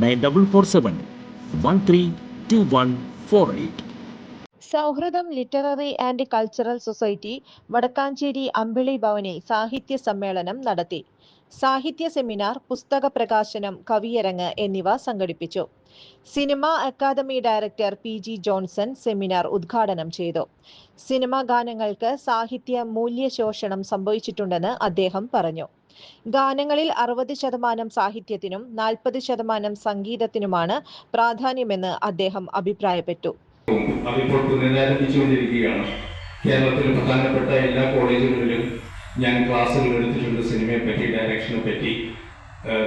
nine double four seven one three two one four eight. സൗഹൃദം literary and cultural society Vadakkanchery Ambili ഭവനിൽ സാഹിത്യ സമ്മേളനം നടത്തി. സാഹിത്യ സെമിനാർ പുസ്തക പ്രകാശനം കവിയരങ്ങ് എന്നിവ സംഘടിപ്പിച്ചു. Cinema academy director P G Johnson seminar ഉദ്ഘാടനം ചെയ്തു. സിനിമാ ഗാനങ്ങൾക്ക് സാഹിത്യ മൂല്യശോഷണം സംഭവിച്ചിട്ടുണ്ടെന്ന് അദ്ദേഹം പറഞ്ഞു. ഗാനങ്ങളിൽ അറുപത് ശതമാനം സാഹിത്യത്തിനും നാൽപ്പത് ശതമാനം സംഗീതത്തിനുമാണ് പ്രാധാന്യമെന്ന് അദ്ദേഹം അഭിപ്രായപ്പെട്ടു. കേരളത്തിലെ പ്രധാനപ്പെട്ട എല്ലാ കോളേജുകളിലും ഞാൻ ക്ലാസ്സുകൾ എടുത്തിട്ടുണ്ട്. സിനിമയെ പറ്റി ഡയറക്ഷനെ പറ്റി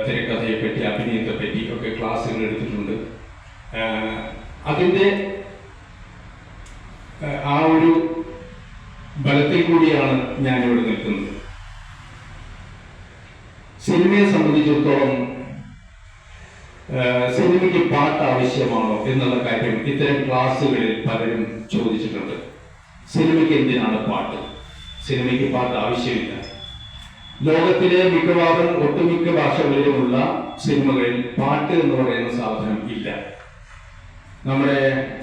തിരക്കഥയെ പറ്റി അഭിനയത്തെ പറ്റി ഒക്കെ ക്ലാസ്സുകൾ എടുത്തിട്ടുണ്ട്. അതിന്റെ ആ ഒരു ബലത്തിൽ കൂടിയാണ് ഞാനിവിടെ നിൽക്കുന്നത്. സിനിമയെ സംബന്ധിച്ചിടത്തോളം സിനിമയ്ക്ക് പാട്ട് ആവശ്യമാണോ എന്നുള്ള കാര്യം ഇത്തരം ക്ലാസ്സുകളിൽ പലരും ചോദിച്ചിട്ടുണ്ട്. സിനിമയ്ക്ക് എന്തിനാണ് പാട്ട്? സിനിമയ്ക്ക് പാട്ട് ആവശ്യമില്ല. ലോകത്തിലെ മിക്കവാറും ഒട്ടുമിക്ക ഭാഷകളിലുമുള്ള സിനിമകളിൽ പാട്ട് എന്ന് പറയുന്ന സാധനം ഇല്ല. നമ്മുടെ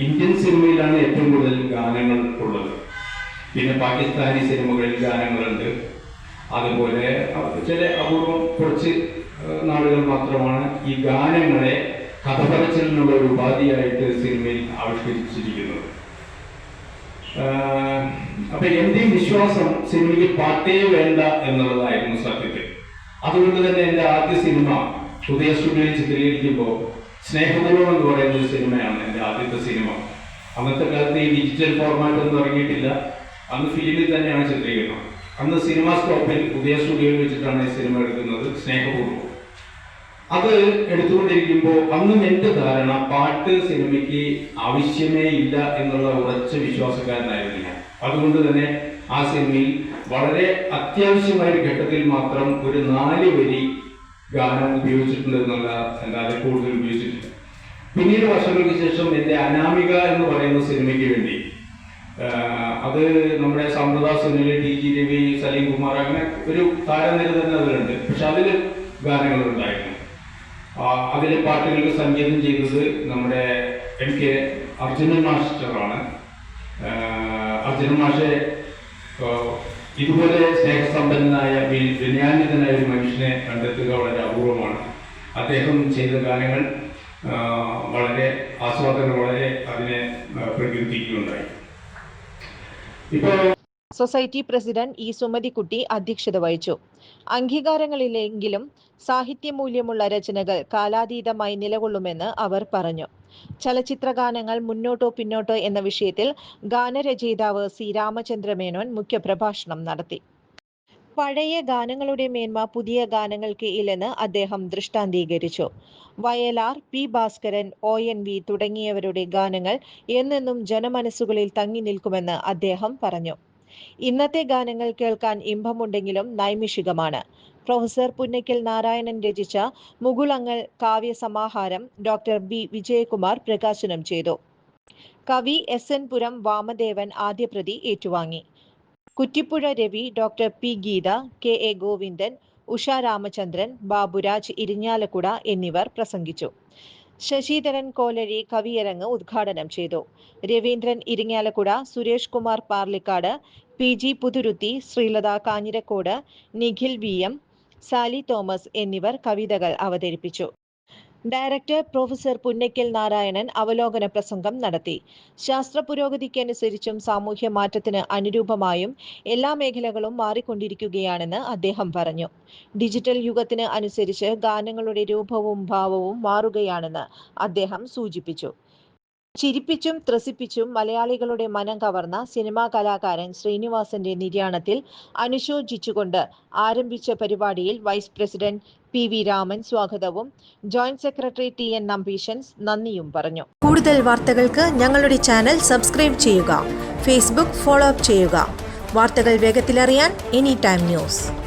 ഇന്ത്യൻ സിനിമയിലാണ് ഏറ്റവും കൂടുതൽ ഗാനങ്ങൾ ഉള്ളത്. പിന്നെ പാകിസ്ഥാനി സിനിമകളിൽ ഗാനങ്ങളുണ്ട്. അതുപോലെ ചില അപൂർവം കുറച്ച് നാടുകൾ മാത്രമാണ് ഈ ഗാനങ്ങളെ കഥ പറച്ചിലിനുള്ള ഒരു ഉപാധിയായിട്ട് സിനിമയിൽ ആവിഷ്കരിച്ചിരിക്കുന്നത്. അപ്പൊ എന്റെയും വിശ്വാസം സിനിമയ്ക്ക് പാട്ടേ വേണ്ട എന്നുള്ളതായിരുന്നു സത്യത്തിൽ. അതുകൊണ്ട് തന്നെ എന്റെ ആദ്യ സിനിമ ഹൃദയ സ്റ്റുഡിയോയിൽ ചിത്രീകരിക്കുമ്പോൾ സ്നേഹപൂർവം എന്ന് പറയുന്ന ഒരു സിനിമയാണ് എന്റെ ആദ്യത്തെ സിനിമ. അന്നത്തെ കാലത്ത് ഈ ഡിജിറ്റൽ ഫോർമാറ്റ് ഒന്നും ഇറങ്ങിയിട്ടില്ല. അന്ന് ഫിലിമിൽ തന്നെയാണ് ചിത്രീകരണം. അന്ന് സിനിമ സ്കോപ്പിൽ പുതിയ സ്റ്റുഡിയോയിൽ വെച്ചിട്ടാണ് ഈ സിനിമ എടുക്കുന്നത് സ്നേഹപൂർവം. അത് എടുത്തുകൊണ്ടിരിക്കുമ്പോൾ അന്നും എന്റെ ധാരണ പാട്ട് സിനിമയ്ക്ക് ആവശ്യമേ ഇല്ല എന്നുള്ള ഉറച്ച വിശ്വാസക്കാരനായിരുന്നു ഞാൻ. അതുകൊണ്ട് തന്നെ ആ സിനിമയിൽ വളരെ അത്യാവശ്യമായ ഒരു ഘട്ടത്തിൽ മാത്രം ഒരു നാല് വരി ഗാനം ഉപയോഗിച്ചിട്ടുണ്ട് എന്നുള്ള അല്ലാതെ കൂടുതൽ ഉപയോഗിച്ചിട്ടില്ല. പിന്നീട് വർഷങ്ങൾക്ക് ശേഷം എന്റെ അനാമിക എന്ന് പറയുന്ന സിനിമയ്ക്ക് വേണ്ടി അത് നമ്മുടെ സമ്പ്രദായ സുനിൽ ടി ജി രവി സലീം കുമാർ അങ്ങനെ ഒരു താരനിര തന്നെ അതിലുണ്ട്. പക്ഷെ അതിൽ ഗാനങ്ങളുണ്ടായിരുന്നു. ആ, അതിലെ പാട്ടുകൾക്ക് സംഗീതം ചെയ്തത് നമ്മുടെ എം കെ അർജുനൻ മാസ്റ്ററാണ്. അർജുനൻ മാഷെ ഇതുപോലെ സ്നേഹസമ്പന്നനായ വി- വിനയാന്വിതനായ ഒരു മനുഷ്യനെ കണ്ടെത്തുക വളരെ അപൂർവമാണ്. അദ്ദേഹം ചെയ്ത ഗാനങ്ങൾ വളരെ ആസ്വാദകർ വളരെ അതിനെ പ്രകീർത്തിക്കുകയുണ്ടായി. സൊസൈറ്റി പ്രസിഡന്റ് ഇ സുമതിക്കുട്ടി അധ്യക്ഷത വഹിച്ചു. അംഗീകാരങ്ങളിലെങ്കിലും സാഹിത്യമൂല്യമുള്ള രചനകൾ കാലാതീതമായി നിലകൊള്ളുമെന്ന് അവർ പറഞ്ഞു. ചലച്ചിത്ര ഗാനങ്ങൾ മുന്നോട്ടോ പിന്നോട്ടോ എന്ന വിഷയത്തിൽ ഗാനരചയിതാവ് സി രാമചന്ദ്രമേനോൻ മുഖ്യപ്രഭാഷണം നടത്തി. പഴയ ഗാനങ്ങളുടെ മേന്മ പുതിയ ഗാനങ്ങൾക്ക് ഇല്ലെന്ന് അദ്ദേഹം ദൃഷ്ടാന്തീകരിച്ചു. Vayalar P. Bhaskaran O. N. V. തുടങ്ങിയവരുടെ ഗാനങ്ങൾ എന്നെന്നും ജനമനസ്സുകളിൽ തങ്ങി നിൽക്കുമെന്ന് അദ്ദേഹം പറഞ്ഞു. ഇന്നത്തെ ഗാനങ്ങൾ കേൾക്കാൻ ഇമ്പമുണ്ടെങ്കിലും നൈമിഷികമാണ്. പ്രൊഫസർ പുന്നയ്ക്കൽ നാരായണൻ രചിച്ച മുകുളങ്ങൾ കാവ്യ സമാഹാരം ഡോക്ടർ ബി വിജയകുമാർ പ്രകാശനം ചെയ്തു. കവി എസ്. എൻ. പുരം വാമദേവൻ ആദ്യപ്രതി ഏറ്റുവാങ്ങി. Kuttippuzha Ravi doctor P Geetha K A Govindan Usha Ramachandran Baburaj Irinjalakuda എന്നിവർ പ്രസംഗിച്ചു. ശശിധരൻ കോലഴി കവിയരങ്ങ് ഉദ്ഘാടനം ചെയ്തു. Raveendran Irinjalakuda Suresh Kumar Parlikad P G Puthuruthy Sreelatha Kanjirakode Nikhil V M Sali Thomas എന്നിവർ കവിതകൾ അവതരിപ്പിച്ചു. ഡയറക്ടർ പ്രൊഫസർ പുന്നയ്ക്കൽ നാരായണൻ അവലോകന പ്രസംഗം നടത്തി. ശാസ്ത്ര പുരോഗതിക്കനുസരിച്ചും സാമൂഹ്യ മാറ്റത്തിന് അനുരൂപമായും എല്ലാ മേഖലകളും മാറിക്കൊണ്ടിരിക്കുകയാണെന്ന് അദ്ദേഹം പറഞ്ഞു. ഡിജിറ്റൽ യുഗത്തിന് അനുസരിച്ച് ഗാനങ്ങളുടെ രൂപവും ഭാവവും മാറുകയാണെന്ന് അദ്ദേഹം സൂചിപ്പിച്ചു. ചിരിപ്പിച്ചും ത്രസിപ്പിച്ചും മലയാളികളുടെ മനം കവർന്ന സിനിമാ കലാകാരൻ ശ്രീനിവാസന്റെ നിര്യാണത്തിൽ അനുശോചിച്ചുകൊണ്ട് ആരംഭിച്ച പരിപാടിയിൽ vice president P V Raman സ്വാഗതവും. Joint secretary T N Nambeesans നന്ദിയും പറഞ്ഞു. കൂടുതൽ വാർത്തകൾക്ക് ഞങ്ങളുടെ ചാനൽ സബ്സ്ക്രൈബ് ചെയ്യുക. ഫേസ്ബുക്ക് ഫോളോ അപ്പ് ചെയ്യുക. വാർത്തകൾ വേഗത്തിലറിയാൻ എനി ടൈം ന്യൂസ്.